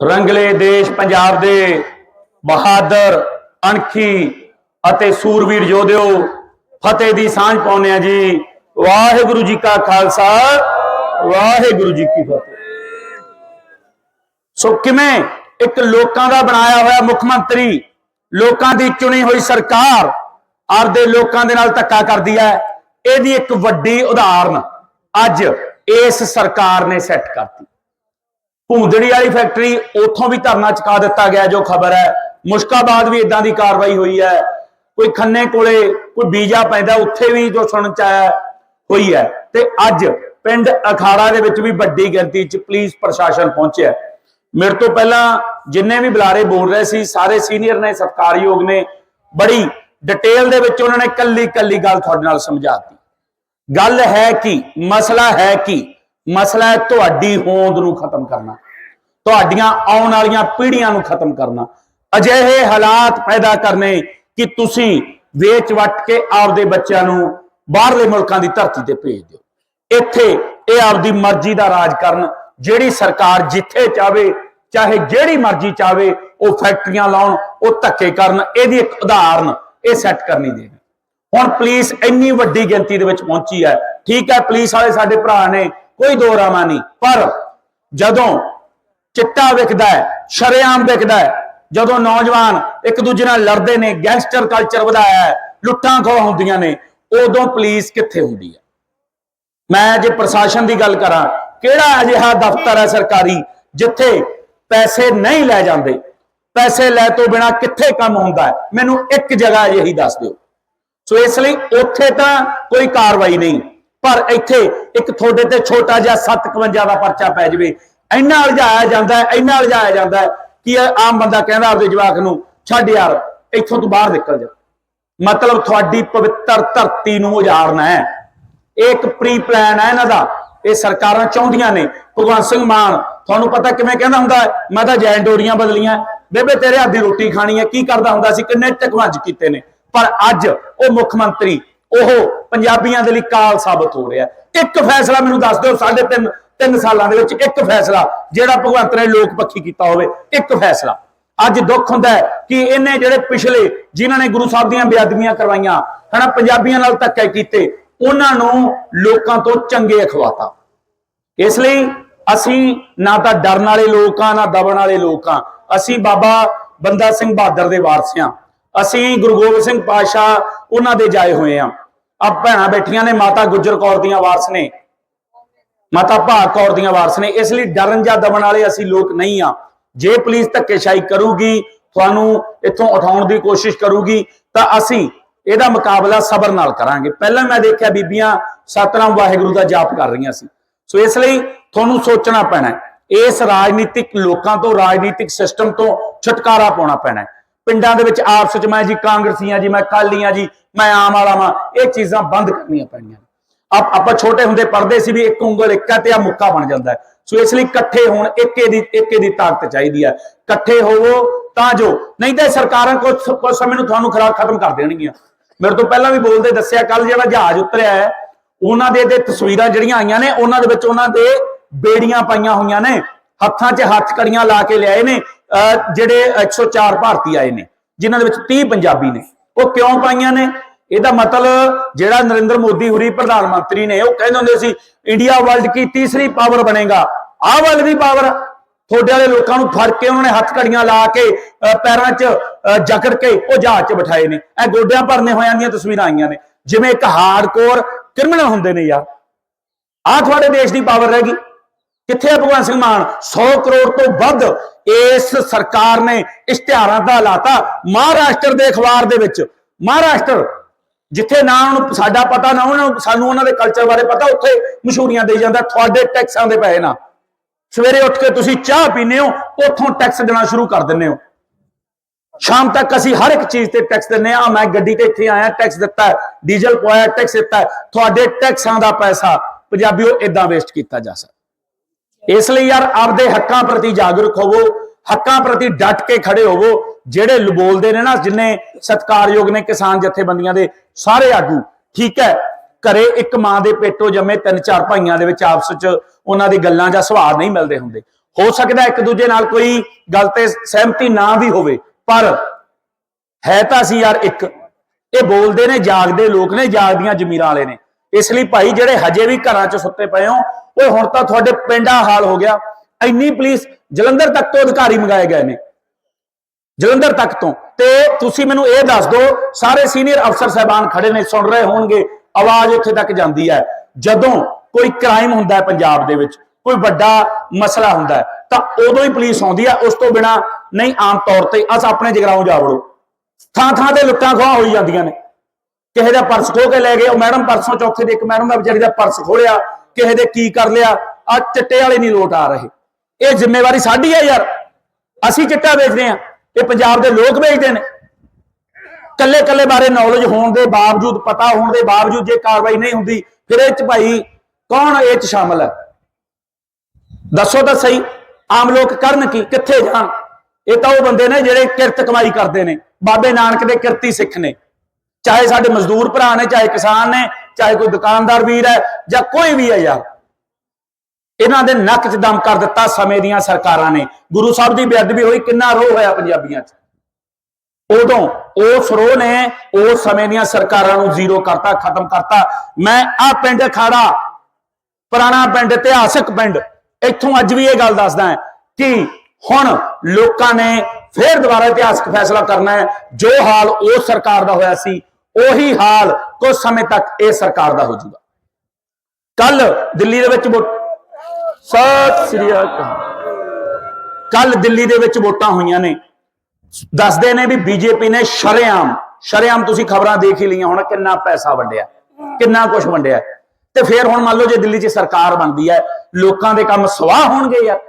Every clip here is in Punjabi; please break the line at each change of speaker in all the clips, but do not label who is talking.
ਰੰਗਲੇ ਦੇਸ਼ ਪੰਜਾਬ ਦੇ ਬਹਾਦਰ, ਅਣਖੀ ਅਤੇ ਸੂਰਵੀਰ ਯੋਧਿਓ, ਫਤਿਹ ਦੀ ਸਾਂਝ ਪਾਉਂਦੇ ਆ ਜੀ। ਵਾਹਿਗੁਰੂ ਜੀ ਕਾ ਖਾਲਸਾ, ਵਾਹਿਗੁਰੂ ਜੀ ਕੀ ਫਤਿਹ। ਸੋ ਕਿਵੇਂ ਇੱਕ ਲੋਕਾਂ ਦਾ ਬਣਾਇਆ ਹੋਇਆ ਮੁੱਖ ਮੰਤਰੀ ਲੋਕਾਂ ਦੀ ਚੁਣੀ ਹੋਈ ਸਰਕਾਰ ਆਪਦੇ ਲੋਕਾਂ ਦੇ ਨਾਲ ਧੱਕਾ ਕਰਦੀ ਹੈ, ਇਹਦੀ ਇੱਕ ਵੱਡੀ ਉਦਾਹਰਨ ਅੱਜ ਇਸ ਸਰਕਾਰ ਨੇ ਸੈੱਟ ਕਰਤੀ। ਭੂੰਦੜੀ ਵਾਲੀ ਫੈਕਟਰੀ ਉੱਥੋਂ ਵੀ ਧਰਨਾ ਚੁਕਾ ਦਿੱਤਾ ਗਿਆ ਜੋ ਖਬਰ ਹੈ। ਮੁਸ਼ਕਾਬਾਦ ਵੀ ਇਦਾਂ ਦੀ ਕਾਰਵਾਈ ਹੋਈ ਹੈ। ਕੋਈ ਖੰਨੇ ਕੋਲੇ ਕੋਈ ਬੀਜਾ ਪੈਂਦਾ, ਉੱਥੇ ਵੀ ਜੋ ਸੁਣਨ ਚ ਆਇਆ ਹੋਈ ਹੈ। ਤੇ ਅੱਜ ਪਿੰਡ ਅਖਾੜਾ ਦੇ ਵਿੱਚ ਵੀ ਵੱਡੀ ਗਿਣਤੀ ਚ ਪੁਲਿਸ ਪ੍ਰਸ਼ਾਸਨ ਪਹੁੰਚਿਆ ਮੇਰੇ ਤੋਂ ਪਹਿਲਾਂ ਜਿੰਨੇ ਵੀ ਬੁਲਾਰੇ ਬੋਲ ਰਹੇ ਸੀ, ਸਾਰੇ ਸੀਨੀਅਰ ਨੇ, ਸਤਿਕਾਰਯੋਗ ਨੇ, ਬੜੀ ਡਿਟੇਲ ਦੇ ਵਿੱਚ ਉਹਨਾਂ ਨੇ ਕੱਲੀ ਕੱਲੀ ਗੱਲ ਤੁਹਾਡੇ ਨਾਲ ਸਮਝਾਤੀ ਗੱਲ ਹੈ ਕਿ, ਮਸਲਾ ਹੈ ਕਿ? ਮਸਲਾ ਹੈ ਤੁਹਾਡੀ ਹੋਂਦ ਨੂੰ ਖਤਮ ਕਰਨਾ, ਤੁਹਾਡੀਆਂ ਆਉਣ ਵਾਲੀਆਂ ਪੀੜ੍ਹੀਆਂ ਨੂੰ ਖਤਮ ਕਰਨਾ। ਅਜਿਹੇ ਹਾਲਾਤ ਪੈਦਾ ਕਰਨੇ ਕਿ ਤੁਸੀਂ ਵੇਚ ਵਟ ਕੇ ਆਪਦੇ ਬੱਚਿਆਂ ਨੂੰ ਬਾਹਰਲੇ ਮੁਲਕਾਂ ਦੀ ਧਰਤੀ ਤੇ ਭੇਜ ਦਿਓ। ਇੱਥੇ ਇਹ ਆਪਦੀ ਮਰਜ਼ੀ ਦਾ ਰਾਜ ਕਰਨ, ਜਿਹੜੀ ਸਰਕਾਰ ਜਿੱਥੇ ਚਾਵੇ, ਚਾਹੇ ਜਿਹੜੀ ਮਰਜ਼ੀ ਚਾਵੇ, ਉਹ ਫੈਕਟਰੀਆਂ ਲਾਉਣ, ਉਹ ਧੱਕੇ ਕਰਨ, ਇਹਦੀ ਇੱਕ ਉਦਾਹਰਨ, ਇਹ ਸੈੱਟ ਕਰਨੀ ਦੇਣੀ। ਹੁਣ ਪੁਲਿਸ ਇੰਨੀ ਵੱਡੀ ਗਿਣਤੀ ਦੇ ਵਿੱਚ ਪਹੁੰਚੀ ਹੈ। ਠੀਕ ਹੈ, ਪੁਲਿਸ ਵਾਲੇ ਸਾਡੇ ਭਰਾ ਨੇ ਕੋਈ ਦੋ ਰਾਮਾ ਨਹੀਂ। ਪਰ ਜਦੋਂ ਚਿੱਟਾ ਵਿਕਦਾ ਹੈ, ਸ਼ਰੇਆਮ ਵਿਕਦਾ ਹੈ, ਜਦੋਂ ਨੌਜਵਾਨ ਇੱਕ ਦੂਜੇ ਨਾਲ ਲੜਦੇ ਨੇ, ਗੈਂਗਸਟਰ ਕਲਚਰ ਵਧਾਇਆ ਹੈ, ਲੁੱਟਾਂ ਖੋਹ ਹੁੰਦੀਆਂ ਨੇ, ਉਦੋਂ ਪੁਲਿਸ ਕਿੱਥੇ ਹੁੰਦੀ ਹੈ? ਮੈਂ ਜੇ ਪ੍ਰਸ਼ਾਸਨ ਦੀ ਗੱਲ ਕਰਾਂ, ਕਿਹੜਾ ਅਜਿਹਾ ਦਫ਼ਤਰ ਹੈ ਸਰਕਾਰੀ ਜਿੱਥੇ ਪੈਸੇ ਨਹੀਂ ਲੈ ਜਾਂਦੇ? ਪੈਸੇ ਲੈ ਤੋਂ ਬਿਨਾ ਕਿੱਥੇ ਕੰਮ ਹੁੰਦਾ ਮੈਨੂੰ ਇੱਕ ਜਗ੍ਹਾ ਅਜਿਹੀ ਦੱਸ ਦਿਓ। ਸੋ ਇਸ ਲਈ ਉੱਥੇ ਤਾਂ ਕੋਈ ਕਾਰਵਾਈ ਨਹੀਂ ਪਰ ਇੱਥੇ ਇੱਕ ਤੁਹਾਡੇ ਤੇ ਛੋਟਾ ਜਿਹਾ 751 ਦਾ ਪਰਚਾ ਪੈ ਜਾਵੇ। ਇੰਨਾ ਉਲਝਾਇਆ ਜਾਂਦਾ ਇੰਨਾ ਉਲਝਾਇਆ ਜਾਂਦਾ ਹੈ ਕਿ ਆਮ ਬੰਦਾ ਕਹਿੰਦਾ ਆਪਦੇ ਜਵਾਕ ਨੂੰ, ਛੱਡ ਯਾਰ, ਇੱਥੋਂ ਤੂੰ ਬਾਹਰ ਨਿਕਲ ਜਾ। ਮਤਲਬ ਤੁਹਾਡੀ ਪਵਿੱਤਰ ਧਰਤੀ ਨੂੰ ਉਜਾੜਨਾ ਹੈ। ਇਹ ਇੱਕ ਪ੍ਰੀ ਪਲਾਨ ਹੈ ਇਹਨਾਂ ਦਾ। ਇਹ ਸਰਕਾਰਾਂ ਚਾਹੁੰਦੀਆਂ ਨੇ। ਭਗਵੰਤ ਸਿੰਘ ਮਾਨ, ਤੁਹਾਨੂੰ ਪਤਾ ਕਿਵੇਂ ਕਹਿੰਦਾ ਹੁੰਦਾ ਮੈਂ ਤਾਂ ਜੈਨ ਡੋਰੀਆਂ ਬਦਲੀਆਂ। ਬੇਬੇ, ਤੇਰੇ ਹੱਥ ਦੀ ਰੋਟੀ ਖਾਣੀ ਹੈ। ਕੀ ਕਰਦਾ ਹੁੰਦਾ ਸੀ? ਕਿੰਨੇ ਟਕਵਾਂਜ ਕੀਤੇ ਨੇ। ਪਰ ਅੱਜ ਉਹ ਮੁੱਖ ਮੰਤਰੀ ਉਹ ਪੰਜਾਬੀਆਂ ਦੇ ਲਈ ਕਾਲ ਸਾਬਤ ਹੋ ਰਿਹਾ ਇੱਕ ਫੈਸਲਾ ਮੈਨੂੰ ਦੱਸ ਦਿਓ ਸਾਢੇ ਤਿੰਨ ਤਿੰਨ ਸਾਲਾਂ ਦੇ ਵਿੱਚ ਇੱਕ ਫੈਸਲਾ ਜਿਹੜਾ ਭਗਵੰਤ ਨੇ ਲੋਕ ਪੱਖੀ ਕੀਤਾ ਹੋਵੇ, ਇੱਕ ਫੈਸਲਾ। ਅੱਜ ਦੁੱਖ ਹੁੰਦਾ ਕਿ ਇਹਨੇ ਜਿਹੜੇ ਪਿਛਲੇ ਜਿਨ੍ਹਾਂ ਨੇ ਗੁਰੂ ਸਾਹਿਬ ਦੀਆਂ ਬੇਅਦਬੀਆਂ ਕਰਵਾਈਆਂ, ਹਨਾ, ਪੰਜਾਬੀਆਂ ਨਾਲ ਧੱਕੇ ਕੀਤੇ, ਉਹਨਾਂ ਨੂੰ ਲੋਕਾਂ ਤੋਂ ਚੰਗੇ ਅਖਵਾਤਾ। ਇਸ ਲਈ ਅਸੀਂ ਨਾ ਤਾਂ ਡਰਨ ਵਾਲੇ ਲੋਕ ਆ ਨਾ ਦਬਣ ਵਾਲੇ ਲੋਕ ਆ ਅਸੀਂ ਬਾਬਾ ਬੰਦਾ ਸਿੰਘ ਬਹਾਦਰ ਦੇ ਵਾਰਸ ਆ ਅਸੀਂ ਗੁਰੂ ਗੋਬਿੰਦ ਸਿੰਘ ਪਾਤਸ਼ਾਹ ਉਹਨਾਂ ਦੇ ਜਾਏ ਹੋਏ ਆ। ਆ ਭੈਣਾਂ ਬੈਠੀਆਂ ਨੇ, ਮਾਤਾ ਗੁਜਰ ਕੌਰ ਦੀਆਂ ਵਾਰਸ ਨੇ। ਮਾਤਾ ਭਾਗ ਕੌਰ ਦੀਆਂ ਵਾਰਸ ਨੇ। ਇਸ ਲਈ ਡਰਨ ਜਾਂ ਦਬਣ ਵਾਲੇ ਅਸੀਂ ਲੋਕ ਨਹੀਂ ਆ। ਜੇ ਪੁਲਿਸ ਧੱਕੇਸ਼ਾਹੀ ਕਰੂਗੀ, ਤੁਹਾਨੂੰ ਇੱਥੋਂ ਉਠਾਉਣ ਦੀ ਕੋਸ਼ਿਸ਼ ਕਰੂਗੀ, ਤਾਂ ਅਸੀਂ ਇਹਦਾ ਮੁਕਾਬਲਾ ਸਬਰ ਨਾਲ ਕਰਾਂਗੇ। ਪਹਿਲਾਂ ਮੈਂ ਦੇਖਿਆ ਬੀਬੀਆਂ ਸਤਨਾਮ ਵਾਹਿਗੁਰੂ ਦਾ ਜਾਪ ਕਰ ਰਹੀਆਂ ਸੀ। ਸੋ ਇਸ ਲਈ ਤੁਹਾਨੂੰ ਸੋਚਣਾ ਪੈਣਾ ਇਸ ਰਾਜਨੀਤਿਕ ਲੋਕਾਂ ਤੋਂ, ਰਾਜਨੀਤਿਕ ਸਿਸਟਮ ਤੋਂ ਛੁਟਕਾਰਾ ਪਾਉਣਾ ਪੈਣਾ ਪਿੰਡਾਂ ਦੇ ਵਿੱਚ ਆਪਸ ਵਿੱਚ ਮੈਂ ਜੀ ਕਾਂਗਰਸੀਆਂ ਜੀ, ਮੈਂ ਕਾਲੀਆਂ ਜੀ, ਮੈਂ ਆਮ ਵਾਲਾ ਵਾਂ, ਇਹ ਚੀਜ਼ਾਂ ਬੰਦ ਕਰਨੀਆਂ ਪੈਣੀਆਂ। ਆਪ, ਆਪਾਂ ਛੋਟੇ ਹੁੰਦੇ ਪੜਦੇ ਸੀ ਵੀ ਇੱਕ ਉਂਗਲ, ਇੱਕ ਤੇ ਆ ਮੁੱਕਾ ਬਣ ਜਾਂਦਾ ਸੋ ਇਸ ਲਈ ਇਕੱਠੇ ਹੋਣ ਇੱਕੇ ਦੀ ਇੱਕੇ ਦੀ ਤਾਕਤ ਚਾਹੀਦੀ ਹੈ। ਇਕੱਠੇ ਹੋਵੋ ਤਾਂ ਜੋ, ਨਹੀਂ ਤਾਂ ਇਹ ਸਰਕਾਰਾਂ ਕੁਝ ਕੁਝ ਸਮੇਂ ਨੂੰ ਤੁਹਾਨੂੰ ਖਰਾਬ ਖਤਮ ਕਰ ਦੇਣਗੀਆਂ। ਮੇਰੇ ਤੋਂ ਪਹਿਲਾਂ ਵੀ ਬੋਲਦੇ ਦੱਸਿਆ ਕੱਲ ਜਿਹੜਾ ਜਹਾਜ਼ ਉਤਰਿਆ ਹੈ, ਉਹਨਾਂ ਦੇ ਤੇ ਤਸਵੀਰਾਂ ਜਿਹੜੀਆਂ ਆਈਆਂ ਨੇ, ਉਹਨਾਂ ਦੇ ਵਿੱਚ ਉਹਨਾਂ ਦੇ ਬੇੜੀਆਂ ਪਾਈਆਂ ਹੋਈਆਂ ਨੇ। ਹੱਥਾਂ 'ਚ ਹੱਥ ਕੜੀਆਂ ਲਾ ਕੇ ਲਿਆਏ ਨੇ। ਜਿਹੜੇ 104 ਭਾਰਤੀ ਆਏ ਨੇ, ਜਿਨ੍ਹਾਂ ਦੇ ਵਿੱਚ 30 ਪੰਜਾਬੀ ਨੇ, ਉਹ ਕਿਉਂ ਪਾਈਆਂ ਨੇ? ਇਹਦਾ ਮਤਲਬ ਜਿਹੜਾ ਨਰਿੰਦਰ ਮੋਦੀ ਹੁਰੀ ਪ੍ਰਧਾਨ ਮੰਤਰੀ ਨੇ, ਉਹ ਕਹਿੰਦੇ ਹੁੰਦੇ ਸੀ, ਇੰਡੀਆ ਵਰਲਡ ਕੀ ਤੀਸਰੀ ਪਾਵਰ ਬਣੇਗਾ? ਆਹ ਵਰਲਡ ਦੀ ਪਾਵਰ ਤੁਹਾਡੇ ਵਾਲੇ ਲੋਕਾਂ ਨੂੰ ਫੜ ਕੇ ਉਹਨਾਂ ਨੇ ਹੱਥ ਘੜੀਆਂ ਲਾ ਕੇ ਪੈਰਾਂ 'ਚ ਜਕੜ ਕੇ ਉਹ ਜਹਾਜ਼ 'ਚ ਬਿਠਾਏ ਨੇ। ਇਹ ਗੋਡਿਆਂ ਭਰਨੇ ਹੋਇਆਂ ਦੀਆਂ ਤਸਵੀਰਾਂ ਆਈਆਂ ਨੇ। ਜਿਵੇਂ ਇੱਕ ਹਾਰਡਕੋਰ ਕ੍ਰਿਮੀਨਲ ਹੁੰਦੇ ਨੇ ਯਾਰ। ਆਹ ਤੁਹਾਡੇ ਦੇਸ਼ ਦੀ ਪਾਵਰ ਰਹਿ ਗਈ। ਕਿੱਥੇ ਹੈ ਭਗਵਾਨ ਸਿੰਘ ਮਾਨ? 100 ਕਰੋੜ ਤੋਂ ਵੱਧ ਇਸ ਸਰਕਾਰ ਨੇ ਇਸ਼ਤਿਹਾਰਾਂ ਦਾ ਲਾਤਾ ਮਹਾਰਾਸ਼ਟਰ ਦੇ ਅਖਬਾਰ ਦੇ ਵਿੱਚ। ਮਹਾਰਾਸ਼ਟਰ, ਜਿੱਥੇ ਨਾ ਉਹਨੂੰ ਸਾਡਾ ਪਤਾ, ਨਾ ਉਹਨਾਂ ਨੂੰ ਸਾਨੂੰ ਉਹਨਾਂ ਦੇ ਕਲਚਰ ਬਾਰੇ ਪਤਾ, ਉੱਥੇ ਮਸ਼ਹੂਰੀਆਂ ਦੇ ਜਾਂਦਾ, ਤੁਹਾਡੇ ਟੈਕਸਾਂ ਦੇ ਪੈਸੇ ਨਾ ਸਵੇਰੇ ਉੱਠ ਕੇ ਤੁਸੀਂ ਚਾਹ ਪੀਨੇ ਹੋ, ਉੱਥੋਂ ਟੈਕਸ ਦੇਣਾ ਸ਼ੁਰੂ ਕਰ ਦਿੰਦੇ ਹੋ। ਸ਼ਾਮ ਤੱਕ ਅਸੀਂ ਹਰ ਇੱਕ ਚੀਜ਼ ਤੇ ਟੈਕਸ ਦਿੰਨੇ ਆ ਮੈਂ ਗੱਡੀ ਤੇ ਇੱਥੇ ਆਇਆ ਟੈਕਸ ਦਿੱਤਾ ਡੀਜ਼ਲ ਪਵਾਇਆ ਟੈਕਸ ਦਿੱਤਾ। ਤੁਹਾਡੇ ਟੈਕਸਾਂ ਦਾ ਪੈਸਾ ਪੰਜਾਬੀਓ ਇਦਾਂ ਵੇਸਟ ਕੀਤਾ ਜਾ ਸਕਦਾ। ਇਸ ਲਈ ਯਾਰ ਆਪਦੇ ਹੱਕਾਂ ਪ੍ਰਤੀ ਜਾਗਰੂਕ ਹੋਵੋ, ਹੱਕਾਂ ਪ੍ਰਤੀ ਡਟ ਕੇ ਖੜੇ ਹੋਵੋ। ਜਿਹੜੇ ਬੋਲਦੇ ਨੇ ਨਾ, ਜਿੰਨੇ ਸਤਕਾਰਯੋਗ ਨੇ ਕਿਸਾਨ ਜਥੇਬੰਦੀਆਂ ਦੇ, ਸਾਰੇ ਆਗੂ, ਠੀਕ ਹੈ, ਘਰੇ ਇੱਕ ਮਾਂ ਦੇ ਪੇਟੋਂ ਜੰਮੇ ਤਿੰਨ ਚਾਰ ਭਾਈਆਂ ਦੇ ਵਿੱਚ ਆਪਸ ਵਿੱਚ ਉਹਨਾਂ ਦੀ ਗੱਲਾਂ ਜਾਂ ਸੁਭਾਅ ਨਹੀਂ ਮਿਲਦੇ ਹੁੰਦੇ। ਹੋ ਸਕਦਾ ਇੱਕ ਦੂਜੇ ਨਾਲ ਕੋਈ ਗੱਲ ਤੇ ਸਹਿਮਤੀ ਨਾ ਵੀ ਹੋਵੇ, ਪਰ ਹੈ ਤਾਂ ਸੀ ਯਾਰ ਇੱਕ। ਇਹ ਬੋਲਦੇ ਨੇ, ਜਾਗਦੇ ਲੋਕ ਨੇ, ਜਾਗਦੀਆਂ ਜ਼ਮੀਰਾਂ ਵਾਲੇ ਨੇ। ਇਸ ਲਈ ਭਾਈ ਜਿਹੜੇ ਹਜੇ ਵੀ ਘਰਾਂ 'ਚ ਸੁੱਤੇ ਪਏ ਹੋ ਉਹ ਹੁਣ ਤਾਂ ਤੁਹਾਡੇ ਪਿੰਡਾਂ ਹਾਲ ਹੋ ਗਿਆ। ਇੰਨੀ ਪੁਲਿਸ ਜਲੰਧਰ ਤੱਕ ਤੋਂ ਅਧਿਕਾਰੀ ਮੰਗਾਏ ਗਏ ਨੇ। ਜਲੰਧਰ ਤੱਕ ਤੋਂ। ਤੇ ਤੁਸੀਂ ਮੈਨੂੰ ਇਹ ਦੱਸ ਦਿਓ, ਸਾਰੇ ਸੀਨੀਅਰ ਅਫਸਰ ਸਾਹਿਬਾਨ ਖੜੇ ਨੇ, ਸੁਣ ਰਹੇ ਹੋਣਗੇ। ਆਵਾਜ਼ ਉੱਥੇ ਤੱਕ ਜਾਂਦੀ ਹੈ। ਜਦੋਂ ਕੋਈ ਕ੍ਰਾਈਮ ਹੁੰਦਾ ਹੈ ਪੰਜਾਬ ਦੇ ਵਿੱਚ, ਕੋਈ ਵੱਡਾ ਮਸਲਾ ਹੁੰਦਾ ਹੈ, ਤਾਂ ਉਦੋਂ ਹੀ ਪੁਲਿਸ ਆਉਂਦੀ ਹੈ। ਉਸ ਤੋਂ ਬਿਨਾ ਨਹੀਂ, ਆਮ ਤੌਰ ਤੇ, ਅਸ ਆਪਣੇ ਜਗਰਾਉਂ ਜਾ ਵੜੋ। ਥਾਂ ਥਾਂ ਤੇ ਲੁੱਟਾਂ ਖੋਹਾਂ ਹੋਈ ਜਾਂਦੀਆਂ ਨੇ। ਕਿਸੇ ਦਾ ਪਰਸ ਖੋ ਕੇ ਲੈ ਗਏ? ਉਹ ਮੈਡਮ ਪਰਸੋਂ ਚੌਥੇ ਦੇ ਇੱਕ ਮੈਡਮ ਦਾ ਵਿਚਾਰੀ ਦਾ ਪਰਸ ਖੋਲਿਆ ਕਿਸੇ ਦੇ ਕੀ ਕਰ ਲਿਆ? ਆ ਚਿੱਟੇ ਵਾਲੇ ਨਹੀਂ ਲੋਟ ਆ ਰਹੇ। ਇਹ ਜ਼ਿੰਮੇਵਾਰੀ ਸਾਡੀ ਹੈ ਯਾਰ। ਅਸੀਂ ਚਿੱਟਾ ਵੇਚਦੇ ਆ। ਇਹ ਪੰਜਾਬ ਦੇ ਲੋਕ ਵੇਚਦੇ ਨੇ। ਕੱਲੇ ਕੱਲੇ ਬਾਰੇ ਨੌਲੇਜ ਹੋਣ ਦੇ ਬਾਵਜੂਦ, ਪਤਾ ਹੋਣ ਦੇ ਬਾਵਜੂਦ ਜੇ ਕਾਰਵਾਈ ਨਹੀਂ ਹੁੰਦੀ, ਫਿਰ ਇਹ ਚ ਭਾਈ ਕੌਣ ਇਹ ਚ ਸ਼ਾਮਲ ਹੈ ਦੱਸੋ ਤਾਂ ਸਹੀ, ਆਮ ਲੋਕ ਕਰਨ ਕੀ? ਕਿੱਥੇ ਜਾਣ? ਇਹ ਤਾਂ ਉਹ ਬੰਦੇ ਨੇ ਜਿਹੜੇ ਕਿਰਤ ਕਮਾਈ ਕਰਦੇ ਨੇ। ਬਾਬੇ ਨਾਨਕ ਦੇ ਕਿਰਤੀ ਸਿੱਖ ਨੇ। ਚਾਹੇ ਸਾਡੇ ਮਜ਼ਦੂਰ ਭਰਾ ਨੇ, ਚਾਹੇ ਕਿਸਾਨ ਨੇ, ਚਾਹੇ ਕੋਈ ਦੁਕਾਨਦਾਰ ਵੀਰ ਹੈ ਜਾਂ ਕੋਈ ਵੀ ਹੈ ਯਾਰ, ਇਹਨਾਂ ਦੇ ਨੱਕ 'ਚ ਦਮ ਕਰ ਦਿੱਤਾ ਸਮੇਂ ਦੀਆਂ ਸਰਕਾਰਾਂ ਨੇ। ਗੁਰੂ ਸਾਹਿਬ ਦੀ ਬੇਅਦਬੀ ਹੋਈ, ਕਿੰਨਾ ਰੋਹ ਹੋਇਆ ਪੰਜਾਬੀਆਂ 'ਚ। ਉਦੋਂ ਉਸ ਰੋਹ ਨੇ ਉਸ ਸਮੇਂ ਦੀਆਂ ਸਰਕਾਰਾਂ ਨੂੰ ਜ਼ੀਰੋ ਕਰਤਾ, ਖਤਮ ਕਰਤਾ। ਮੈਂ ਆ ਪਿੰਡ ਖਾੜਾ ਪੁਰਾਣਾ ਪਿੰਡ, ਇਤਿਹਾਸਕ ਪਿੰਡ, ਇੱਥੋਂ ਅੱਜ ਵੀ ਇਹ ਗੱਲ ਦੱਸਦਾ ਹਾਂ ਕਿ ਹੁਣ ਲੋਕਾਂ ਨੇ ਫੇਰ ਦੁਬਾਰਾ ਇਤਿਹਾਸਕ ਫੈਸਲਾ ਕਰਨਾ ਹੈ। ਜੋ ਹਾਲ ਉਸ ਸਰਕਾਰ ਦਾ ਹੋਇਆ ਸੀ, ਉਹੀ ਹਾਲ ਕੁਝ ਸਮੇਂ ਤੱਕ ਇਹ ਸਰਕਾਰ ਦਾ ਹੋ ਜਾਊਗਾ। ਕੱਲ ਦਿੱਲੀ ਦੇ ਵਿੱਚ ਵੋਟ ਸਤਿ ਸ੍ਰੀ ਅਕਾਲ। ਕੱਲ ਦਿੱਲੀ ਦੇ ਵਿੱਚ ਵੋਟਾਂ ਹੋਈਆਂ ਨੇ। ਦੱਸਦੇ ਨੇ ਵੀ ਬੀਜੇਪੀ ਨੇ ਸ਼ਰੇਆਮ ਸ਼ਰੇਆਮ ਤੁਸੀਂ ਖਬਰਾਂ ਦੇਖ ਹੀ ਲਈਆਂ ਹੁਣ ਕਿੰਨਾ ਪੈਸਾ ਵੰਡਿਆ, ਕਿੰਨਾ ਕੁਝ ਵੰਡਿਆ। ਤੇ ਫਿਰ ਹੁਣ ਮੰਨ ਲਓ ਜੇ ਦਿੱਲੀ 'ਚ ਸਰਕਾਰ ਬਣਦੀ ਹੈ, ਲੋਕਾਂ ਦੇ ਕੰਮ ਸਵਾਹ ਹੋਣਗੇ ਯਾਰ।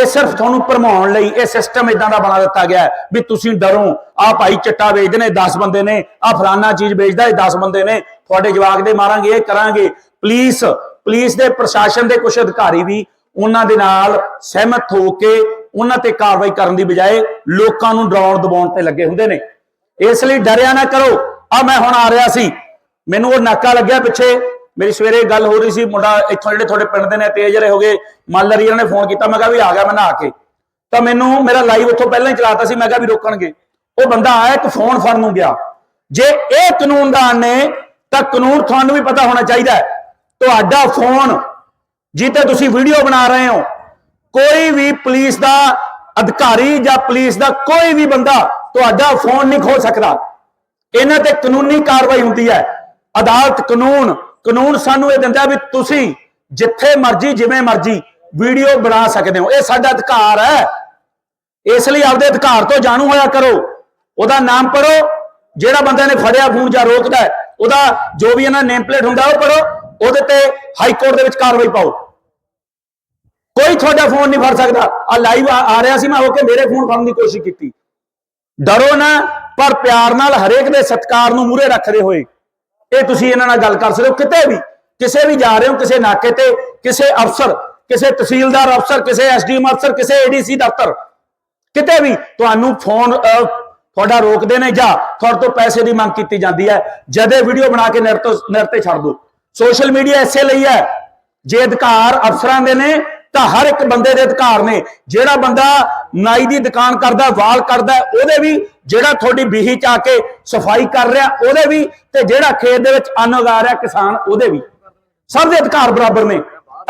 ਇਹ ਸਿਰਫ ਤੁਹਾਨੂੰ ਭਰਮਾਉਣ ਲਈ ਇਹ ਸਿਸਟਮ ਇਦਾਂ ਦਾ ਬਣਾ ਦਿੱਤਾ ਗਿਆ ਵੀ ਤੁਸੀਂ ਡਰੋ। ਆ ਭਾਈ ਚਿੱਟਾ ਵੇਚਦੇ ਨੇ 10 ਬੰਦੇ ਨੇ ਆ ਫਲਾਨਾ ਚੀਜ਼ ਵੇਚਦਾ ਇਹ 10 ਬੰਦੇ ਨੇ, ਤੁਹਾਡੇ ਜਵਾਕ ਦੇ ਮਾਰਾਂਗੇ, ਇਹ ਕਰਾਂਗੇ। ਪੁਲਿਸ ਪੁਲਿਸ ਦੇ ਪ੍ਰਸ਼ਾਸਨ ਦੇ ਕੁਝ ਅਧਿਕਾਰੀ ਵੀ ਉਹਨਾਂ ਦੇ ਨਾਲ ਸਹਿਮਤ ਹੋ ਕੇ ਉਹਨਾਂ ਤੇ ਕਾਰਵਾਈ ਕਰਨ ਦੀ ਬਜਾਏ ਲੋਕਾਂ ਨੂੰ ਡਰਾਉਣ ਦਬਾਉਣ ਤੇ ਲੱਗੇ ਹੁੰਦੇ ਨੇ। ਇਸ ਲਈ ਡਰਿਆ ਨਾ ਕਰੋ। ਆ ਮੈਂ ਹੁਣ ਆ ਰਿਹਾ ਸੀ। ਮੈਨੂੰ ਉਹ ਨਾਕਾ ਲੱਗਿਆ ਪਿੱਛੇ। ਮੇਰੀ ਸਵੇਰੇ ਗੱਲ ਹੋ ਰਹੀ ਸੀ, ਮੁੰਡਾ ਇੱਥੋਂ ਜਿਹੜੇ ਤੁਹਾਡੇ ਪਿੰਡ ਦੇ ਨੇ ਤੇਜ ਰਹੇ ਹੋਗੇ ਮਾਲਰੀਆਂ ਨੇ ਫੋਨ ਕੀਤਾ, ਮੈਂ ਕਿਹਾ ਵੀ ਆ ਗਿਆ ਮੈਂ ਨਹਾ ਕੇ। ਤਾਂ ਮੈਨੂੰ, ਮੇਰਾ ਲਾਈਵ ਉੱਥੋਂ ਪਹਿਲਾਂ ਹੀ ਚਲਾਤਾ ਸੀ, ਮੈਂ ਕਿਹਾ ਵੀ ਰੋਕਣਗੇ। ਉਹ ਬੰਦਾ ਆਇਆ, ਇੱਕ ਫੋਨ ਫੜਨ ਨੂੰ ਗਿਆ। ਜੇ ਇਹ ਕਾਨੂੰਨ ਕਾਨੂੰਨਦਾਨ ਨੇ, ਤਾਂ ਕਾਨੂੰਨ ਤੁਹਾਨੂੰ ਵੀ ਪਤਾ ਹੋਣਾ ਚਾਹੀਦਾ ਹੈ। ਤੁਹਾਡਾ ਫੋਨ ਜਿੱਤੇ ਤੁਸੀਂ ਵੀਡੀਓ ਬਣਾ ਰਹੇ ਹੋ, ਕੋਈ ਵੀ ਪੁਲਿਸ ਦਾ ਅਧਿਕਾਰੀ ਜਾਂ ਪੁਲਿਸ ਦਾ ਕੋਈ ਵੀ ਬੰਦਾ ਤੁਹਾਡਾ ਫੋਨ ਨਹੀਂ ਖੋਲ ਸਕਦਾ। ਇਹਨਾਂ ਤੇ ਕਾਨੂੰਨੀ ਕਾਰਵਾਈ ਹੁੰਦੀ ਹੈ। ਅਦਾਲਤ ਕਾਨੂੰਨ ਕਾਨੂੰਨ ਸਾਨੂੰ ਇਹ ਦਿੰਦਾ ਵੀ ਤੁਸੀਂ ਜਿੱਥੇ ਮਰਜ਼ੀ, ਜਿਵੇਂ ਮਰਜ਼ੀ ਵੀਡੀਓ ਬਣਾ ਸਕਦੇ ਹੋ। ਇਹ ਸਾਡਾ ਅਧਿਕਾਰ ਹੈ। ਇਸ ਲਈ ਆਪਦੇ ਅਧਿਕਾਰ ਤੋਂ ਜਾਣੂ ਹੋਇਆ ਕਰੋ। ਉਹਦਾ ਨਾਮ ਪੜੋ ਜਿਹੜਾ ਬੰਦੇ ਨੇ ਫੜਿਆ ਫੋਨ ਜਾਂ ਰੋਕਦਾ ਉਹਦਾ ਜੋ ਵੀ ਇਹਨਾਂ ਨੇਮ ਪਲੇਟ ਹੁੰਦਾ ਉਹ ਪੜੋ ਉਹਦੇ ਤੇ ਹਾਈ ਕੋਰਟ ਦੇ ਵਿੱਚ ਕਾਰਵਾਈ ਪਾਓ। ਕੋਈ ਤੁਹਾਡਾ ਫੋਨ ਨਹੀਂ ਫੜ ਸਕਦਾ। ਆ ਲਾਈਵ ਆ ਰਿਹਾ ਸੀ, ਮੈਂ ਹੋ ਕੇ ਮੇਰੇ ਫੋਨ ਫੜਨ ਦੀ ਕੋਸ਼ਿਸ਼ ਕੀਤੀ। ਡਰੋ ਨਾ, ਪਰ ਪਿਆਰ ਨਾਲ ਹਰੇਕ ਦੇ ਸਤਕਾਰ ਨੂੰ ਮੂਰੇ ਰੱਖਦੇ ਹੋਏ। ਇਹ ਤੁਸੀਂ ਇਹਨਾਂ ਨਾਲ ਗੱਲ ਕਰ ਸਕਦੇ ਹੋ ਕਿਤੇ ਵੀ। ਕਿਸੇ ਵੀ ਜਾ ਰਹੇ ਹੋ ਕਿਸੇ ਨਾਕੇ ਤੇ ਕਿਸੇ ਅਫਸਰ ਕਿਸੇ ਤਹਿਸੀਲਦਾਰ ਅਫਸਰ ਕਿਸੇ ਐਸਡੀਐਮ ਅਫਸਰ ਕਿਸੇ ਏਡੀਸੀ ਦਫ਼ਤਰ ਕਿਤੇ ਵੀ ਤੁਹਾਨੂੰ ਫੋਨ ਅਹ, ਤੁਹਾਡਾ ਰੋਕਦੇ ਨੇ ਜਾਂ ਤੁਹਾਡੇ ਤੋਂ ਪੈਸੇ ਦੀ ਮੰਗ ਕੀਤੀ ਜਾਂਦੀ ਹੈ ਜਦੇ ਵੀਡੀਓ ਬਣਾ ਕੇ ਨਿਰ ਤੋਂ ਨਿਰ ਤੇ ਛੱਡ ਦੋ। ਸੋਸ਼ਲ ਮੀਡੀਆ ਇਸੇ ਲਈ ਹੈ ਜੇ ਅਧਿਕਾਰ ਅਫਸਰਾਂ ਦੇ ਨੇ ਤਾਂ ਹਰ ਇੱਕ ਬੰਦੇ ਦੇ ਅਧਿਕਾਰ ਨੇ। ਜਿਹੜਾ ਬੰਦਾ ਨਾਈ ਦੀ ਦੁਕਾਨ ਕਰਦਾ, ਵਾਲ ਕਰਦਾ, ਉਹਦੇ ਵੀ ਜਿਹੜਾ ਤੁਹਾਡੀ ਬੀਹੀ ਚ ਆ ਕੇ ਸਫ਼ਾਈ ਕਰ ਰਿਹਾ, ਉਹਦੇ ਵੀ ਤੇ ਜਿਹੜਾ ਖੇਤ ਦੇ ਵਿੱਚ ਅੰਨ ਉਗਾ ਰਿਹਾ ਕਿਸਾਨ, ਉਹਦੇ ਵੀ। ਸਭ ਦੇ ਅਧਿਕਾਰ ਬਰਾਬਰ ਨੇ।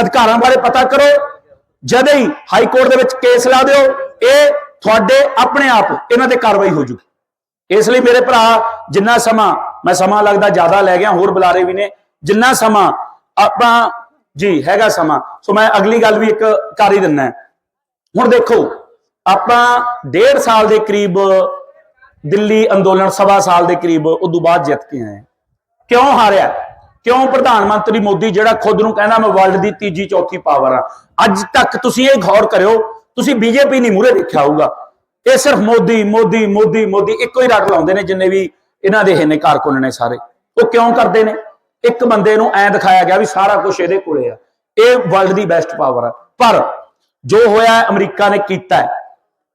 ਅਧਿਕਾਰਾਂ ਬਾਰੇ ਪਤਾ ਕਰੋ। ਜਦ ਹੀ ਹਾਈ ਕੋਰਟ ਦੇ ਵਿੱਚ ਕੇਸ ਲਾ ਦਿਓ, ਇਹ ਤੁਹਾਡੇ ਆਪਣੇ ਆਪ ਇਹਨਾਂ ਤੇ ਕਾਰਵਾਈ ਹੋ ਜੂ। ਇਸ ਲਈ ਮੇਰੇ ਭਰਾ, ਜਿੰਨਾ ਸਮਾਂ, ਮੈਂ ਸਮਾਂ ਲੱਗਦਾ ਜ਼ਿਆਦਾ ਲੈ ਗਿਆ, ਹੋਰ ਬੁਲਾਰੇ ਵੀ ਨੇ। ਜਿੰਨਾ ਸਮਾਂ, ਆਪਾਂ, ਜੀ, ਹੈਗਾ ਸਮਾਂ। ਸੋ ਮੈਂ ਅਗਲੀ ਗੱਲ ਵੀ ਇੱਕ ਕਰ ਹੀ ਦਿੰਨਾ ਹੁਣ ਦੇਖੋ ਆਪਾਂ ਡੇਢ ਸਾਲ ਦੇ ਕਰੀਬ ਦਿੱਲੀ ਅੰਦੋਲਨ ਸਵਾ ਸਾਲ ਦੇ ਕਰੀਬ ਉਦੋਂ ਬਾਅਦ ਜਿੱਤ ਕੇ ਆਏ। ਕਿਉਂ ਹਾਰਿਆ? ਕਿਉਂ ਪ੍ਰਧਾਨ ਮੰਤਰੀ ਮੋਦੀ ਜਿਹੜਾ ਖੁਦ ਨੂੰ ਕਹਿੰਦਾ ਮੈਂ ਵਰਲਡ ਦੀ ਤੀਜੀ ਚੌਥੀ ਪਾਵਰ ਆ ਅੱਜ ਤੱਕ ਤੁਸੀਂ ਇਹ ਗੌਰ ਕਰਿਓ ਤੁਸੀਂ ਬੀਜੇਪੀ ਨਹੀਂ ਮੂਰੇ ਦੇਖਿਆ ਹੋਊਗਾ। ਇਹ ਸਿਰਫ ਮੋਦੀ ਮੋਦੀ ਮੋਦੀ ਮੋਦੀ ਇੱਕੋ ਹੀ ਰੱਟ ਲਾਉਂਦੇ ਨੇ ਜਿੰਨੇ ਵੀ ਇਹਨਾਂ ਦੇ ਨੇ ਕਾਰਕੁਨ ਨੇ ਸਾਰੇ। ਉਹ ਕਿਉਂ ਕਰਦੇ ਨੇ? ਇੱਕ ਬੰਦੇ ਨੂੰ ਐ ਦਿਖਾਇਆ ਗਿਆ ਵੀ ਸਾਰਾ ਕੁਝ ਇਹਦੇ ਕੋਲੇ ਆ। ਇਹ ਵਰਲਡ ਦੀ ਬੈਸਟ ਪਾਵਰ ਆ। ਪਰ ਜੋ ਹੋਇਆ ਅਮਰੀਕਾ ਨੇ ਕੀਤਾ ਹੈ,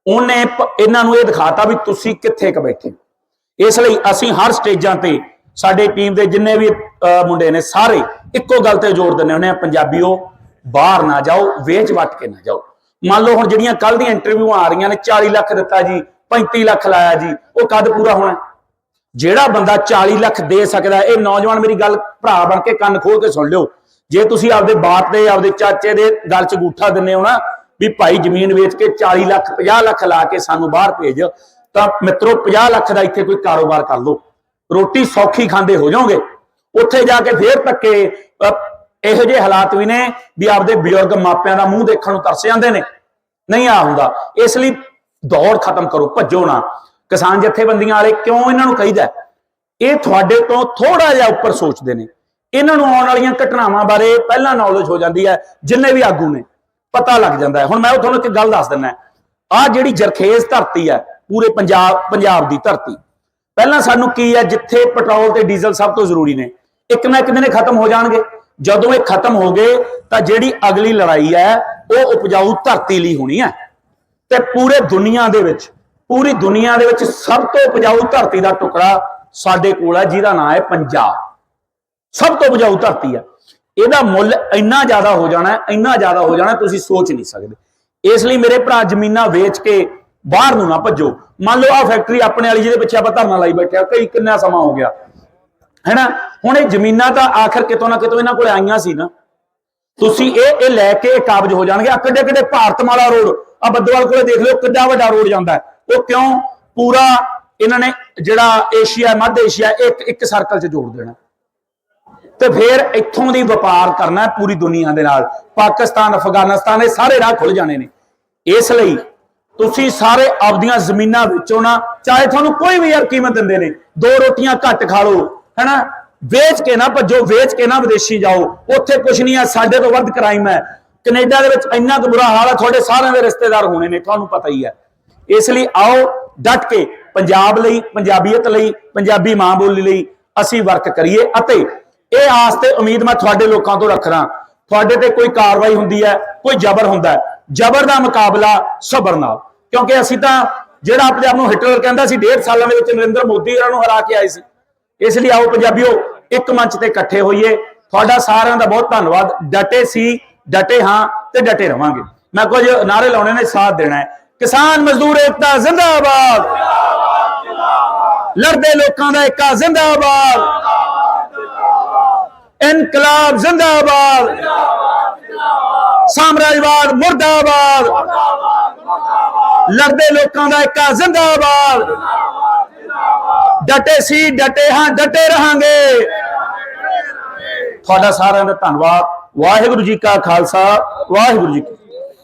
ਉਹਨੇ ਇਹਨਾਂ ਨੂੰ ਇਹ ਦਿਖਾਤਾ ਵੀ ਤੁਸੀਂ ਕਿੱਥੇ ਕ ਬੈਠੇ ਇਸ ਲਈ ਅਸੀਂ ਹਰ ਸਟੇਜਾਂ ਤੇ ਸਾਡੇ ਟੀਮ ਦੇ ਜਿੰਨੇ ਵੀ ਅਹ, ਮੁੰਡੇ ਨੇ ਸਾਰੇ ਇੱਕੋ ਗੱਲ ਤੇ ਜ਼ੋਰ ਦਿੰਦੇ ਹੁੰਦੇ ਆ ਪੰਜਾਬੀਓ ਬਾਹਰ ਨਾ ਜਾਓ ਵੇਚ ਵਟ ਕੇ ਨਾ ਜਾਓ। ਮੰਨ ਲਓ ਹੁਣ ਜਿਹੜੀਆਂ ਕੱਲ ਦੀਆਂ ਇੰਟਰਵਿਊਆਂ ਆ ਰਹੀਆਂ ਨੇ 40 ਲੱਖ ਦਿੱਤਾ ਜੀ 35 ਲੱਖ ਲਾਇਆ ਜੀ ਉਹ ਕਦ ਪੂਰਾ ਹੋਣਾ। ਜਿਹੜਾ ਬੰਦਾ 40 ਲੱਖ ਦੇ ਸਕਦਾ ਇਹ ਨੌਜਵਾਨ ਮੇਰੀ ਗੱਲ ਭਰਾ ਬਣ ਕੇ ਕੰਨ ਖੋਲ ਕੇ ਸੁਣ ਲਿਓ। ਜੇ ਤੁਸੀਂ ਆਪਦੇ ਬਾਪ ਦੇ ਆਪਦੇ ਚਾਚੇ ਦੇ ਗੱਲ 'ਚ ਗੂਠਾ ਦਿੰਨੇ ਹੋ ਨਾ ਵੀ ਭਾਈ ਜ਼ਮੀਨ ਵੇਚ ਕੇ 40 ਲੱਖ 50 ਲੱਖ ਲਾ ਕੇ ਸਾਨੂੰ ਬਾਹਰ ਭੇਜ, ਤਾਂ ਮਿੱਤਰੋ 50 ਲੱਖ ਦਾ ਇੱਥੇ ਕੋਈ ਕਾਰੋਬਾਰ ਕਰ ਲਓ। ਰੋਟੀ ਸੌਖੀ ਖਾਂਦੇ ਹੋ ਜਾਓਗੇ। ਉੱਥੇ ਜਾ ਕੇ ਫੇਰ ਧੱਕੇ ਇਹੋ ਜਿਹੇ ਹਾਲਾਤ ਵੀ ਨੇ ਵੀ ਆਪਦੇ ਬਜ਼ੁਰਗ ਮਾਪਿਆਂ ਦਾ ਮੂੰਹ ਦੇਖਣ ਨੂੰ ਤਰਸ ਜਾਂਦੇ ਨੇ। ਨਹੀਂ ਆ ਹੁੰਦਾ। ਇਸ ਲਈ ਦੌੜ ਖਤਮ ਕਰੋ, ਭੱਜੋ ਨਾ। ਕਿਸਾਨ ਜਥੇਬੰਦੀਆਂ ਵਾਲੇ ਕਿਉਂ ਇਹਨਾਂ ਨੂੰ ਕਹੀਦਾ ਇਹ ਤੁਹਾਡੇ ਤੋਂ ਥੋੜਾ ਜਿਹਾ ਉੱਪਰ ਸੋਚਦੇ ਨੇ। ਇਹਨਾਂ ਨੂੰ ਆਉਣ ਵਾਲੀਆਂ ਘਟਨਾਵਾਂ ਬਾਰੇ ਪਹਿਲਾਂ ਨੌਲੇਜ ਹੋ ਜਾਂਦੀ ਹੈ, ਜਿੰਨੇ ਵੀ ਆਗੂ ਨੇ। ਪਤਾ ਲੱਗ ਜਾਂਦਾ ਹੈ। ਹੁਣ ਮੈਂ ਉਹ ਤੁਹਾਨੂੰ ਇੱਕ ਗੱਲ ਦੱਸ ਦਿੰਦਾ ਆ ਜਿਹੜੀ ਜਰਖੇਜ਼ ਧਰਤੀ ਹੈ, ਪੂਰੇ ਪੰਜਾਬ ਪੰਜਾਬ ਦੀ ਧਰਤੀ। ਪਹਿਲਾਂ ਸਾਨੂੰ ਕੀ ਹੈ, ਜਿੱਥੇ ਪੈਟਰੋਲ ਤੇ ਡੀਜ਼ਲ ਸਭ ਤੋਂ ਜ਼ਰੂਰੀ ਨੇ, ਇੱਕ ਨਾ ਇੱਕ ਦਿਨ ਇਹ ਖਤਮ ਹੋ ਜਾਣਗੇ। ਜਦੋਂ ਇਹ ਖਤਮ ਹੋ ਗਏ, ਤਾਂ ਜਿਹੜੀ ਅਗਲੀ ਲੜਾਈ ਹੈ, ਉਹ ਉਪਜਾਊ ਧਰਤੀ ਲਈ ਹੋਣੀ ਹੈ। ਤੇ ਪੂਰੇ ਦੁਨੀਆ ਦੇ ਵਿੱਚ, ਪੂਰੀ ਦੁਨੀਆ ਦੇ ਵਿੱਚ ਸਭ ਤੋਂ ਉਪਜਾਊ ਧਰਤੀ ਦਾ ਟੁਕੜਾ ਸਾਡੇ ਕੋਲ ਹੈ, ਜਿਹਦਾ ਨਾਮ ਹੈ ਪੰਜਾਬ। ਸਭ ਤੋਂ ਉਪਜਾਊ ਧਰਤੀ ਹੈ। ਇਹਦਾ ਮੁੱਲ ਇੰਨਾ ਜ਼ਿਆਦਾ ਹੋ ਜਾਣਾ, ਇੰਨਾ ਜ਼ਿਆਦਾ ਹੋ ਜਾਣਾ, ਤੁਸੀਂ ਸੋਚ ਨਹੀਂ ਸਕਦੇ। ਇਸ ਲਈ ਮੇਰੇ ਭਰਾ ਜ਼ਮੀਨਾਂ ਵੇਚ ਕੇ ਬਾਹਰ ਨੂੰ ਨਾ ਭੱਜੋ। ਮੰਨ ਲਓ ਆ ਫੈਕਟਰੀ ਆਪਣੇ ਵਾਲੀ ਜਿਹਦੇ ਪਿੱਛੇ ਆਪਾਂ ਧਰਨਾ ਲਾਈ ਬੈਠਿਆ ਕਈ ਕਿੰਨਾ ਸਮਾਂ ਹੋ ਗਿਆ। ਹੈਨਾ? ਹੁਣ ਇਹ ਜ਼ਮੀਨਾਂ ਤਾਂ ਆਖਰ ਕਿਤੋਂ ਨਾ ਕਿਤੋਂ ਇਹਨਾਂ ਕੋਲ ਆਈਆਂ ਸੀ ਨਾ। ਤੁਸੀਂ ਇਹ ਇਹ ਲੈ ਕੇ ਇਹ ਕਾਬਜ ਹੋ ਜਾਣਗੇ। ਆ ਕਿੱਡੇ ਕਿੱਡੇ ਭਾਰਤਮਾਲਾ ਰੋਡ ਆ ਬੱਦਵਾਲ ਕੋਲੇ ਦੇਖ ਲਿਓ ਕਿੱਡਾ ਵੱਡਾ ਰੋਡ ਜਾਂਦਾ ਹੈ। ਉਹ ਕਿਉਂ? ਪੂਰਾ ਇਹਨਾਂ ਨੇ ਜਿਹੜਾ ਏਸ਼ੀਆ, ਮੱਧ ਏਸ਼ੀਆ ਇੱਕ ਇੱਕ ਸਰਕਲ 'ਚ ਜੋੜ ਦੇਣਾ। ਤੇ ਫਿਰ ਇੱਥੋਂ ਦੀ ਵਪਾਰ ਕਰਨਾ ਪੂਰੀ ਦੁਨੀਆ ਦੇ ਨਾਲ। ਪਾਕਿਸਤਾਨ, ਅਫਗਾਨਿਸਤਾਨ ਦੇ ਸਾਰੇ ਰਾਹ ਖੁੱਲ ਜਾਣੇ ਨੇ। ਇਸ ਲਈ ਤੁਸੀਂ ਸਾਰੇ ਆਪਦੀਆਂ ਜ਼ਮੀਨਾਂ ਵਿੱਚੋਂ ਨਾ, ਚਾਹੇ ਤੁਹਾਨੂੰ ਕੋਈ ਵੀ ਯਾਰ ਕੀਮਤ ਦਿੰਦੇ ਨੇ। ਦੋ ਰੋਟੀਆਂ ਘੱਟ ਖਾ ਲਓ, ਹੈਨਾ? ਵੇਚ ਕੇ ਨਾ ਭੱਜੋ, ਵੇਚ ਕੇ ਨਾ ਵਿਦੇਸ਼ੀ ਜਾਓ। ਉੱਥੇ ਕੁਝ ਨਹੀਂ ਹੈ, ਸਾਡੇ ਤੋਂ ਵੱਧ ਕ੍ਰਾਈਮ ਹੈ। ਕੈਨੇਡਾ ਦੇ ਵਿੱਚ ਇੰਨਾ ਕੁ ਬੁਰਾ ਹਾਲ ਹੈ, ਤੁਹਾਡੇ ਸਾਰਿਆਂ ਦੇ ਰਿਸ਼ਤੇਦਾਰ ਹੋਣੇ ਨੇ, ਤੁਹਾਨੂੰ ਪਤਾ ਹੀ ਹੈ। ਇਸ ਲਈ ਆਓ, ਡਟ ਕੇ ਪੰਜਾਬ ਲਈ, ਪੰਜਾਬੀਅਤ ਲਈ, ਪੰਜਾਬੀ ਮਾਂ ਬੋਲੀ ਲਈ ਅਸੀਂ ਵਰਕ ਕਰੀਏ ਅਤੇ ਇਹ ਆਸ ਤੇ ਉਮੀਦ ਮੈਂ ਤੁਹਾਡੇ ਲੋਕਾਂ ਤੋਂ ਰੱਖਣਾ ਤੁਹਾਡੇ ਤੇ ਕੋਈ ਕਾਰਵਾਈ ਹੁੰਦੀ ਹੈ, ਕੋਈ ਜ਼ਬਰ ਹੁੰਦਾ ਹੈ। ਜ਼ਬਰ ਦਾ ਮੁਕਾਬਲਾ ਸਬਰ ਨਾਲ। ਕਿਉਂਕਿ ਅਸੀਂ ਤਾਂ ਜਿਹੜਾ ਆਪਣੇ ਆਪ ਨੂੰ ਹਿਟਲਰ ਕਹਿੰਦਾ ਸੀ, ਡੇਢ ਸਾਲਾਂ ਦੇ ਵਿੱਚ ਨਰਿੰਦਰ ਮੋਦੀ ਇਹਨਾਂ ਨੂੰ ਹਰਾ ਕੇ ਆਏ ਸੀ। ਇਸ ਲਈ ਆਓ ਪੰਜਾਬੀਓ, ਇੱਕ ਮੰਚ ਤੇ ਇਕੱਠੇ ਹੋਈਏ। ਤੁਹਾਡਾ ਸਾਰਿਆਂ ਦਾ ਬਹੁਤ ਧੰਨਵਾਦ। ਡਟੇ ਸੀ, ਡਟੇ ਹਾਂ ਤੇ ਡਟੇ ਰਵਾਂਗੇ। ਮੈਂ ਕੁਝ ਨਾਰੇ ਲਾਉਣੇ ਨੇ, ਸਾਥ ਦੇਣਾ ਹੈ। ਕਿਸਾਨ ਮਜ਼ਦੂਰ ਏਕਤਾ ਜ਼ਿੰਦਾਬਾਦ! ਲੜਦੇ ਲੋਕਾਂ ਦਾ ਏਕਾ ਜ਼ਿੰਦਾਬਾਦ! ਇਨਕਲਾਬ ਜ਼ਿੰਦਾਬਾਦ। ਸਾਮਰਾਜਵਾਦ ਮੁਰਦਾਬਾਦ। ਲੜਦੇ ਲੋਕਾਂ ਦਾ ਏਕਾ ਜ਼ਿੰਦਾਬਾਦ। ਡਟੇ ਸੀ, ਡਟੇ ਹਾਂ, ਡਟੇ ਰਹਾਂਗੇ। ਤੁਹਾਡਾ ਸਾਰਿਆਂ ਦਾ ਧੰਨਵਾਦ। ਵਾਹਿਗੁਰੂ ਜੀ ਕਾ ਖਾਲਸਾ, ਵਾਹਿਗੁਰੂ ਜੀ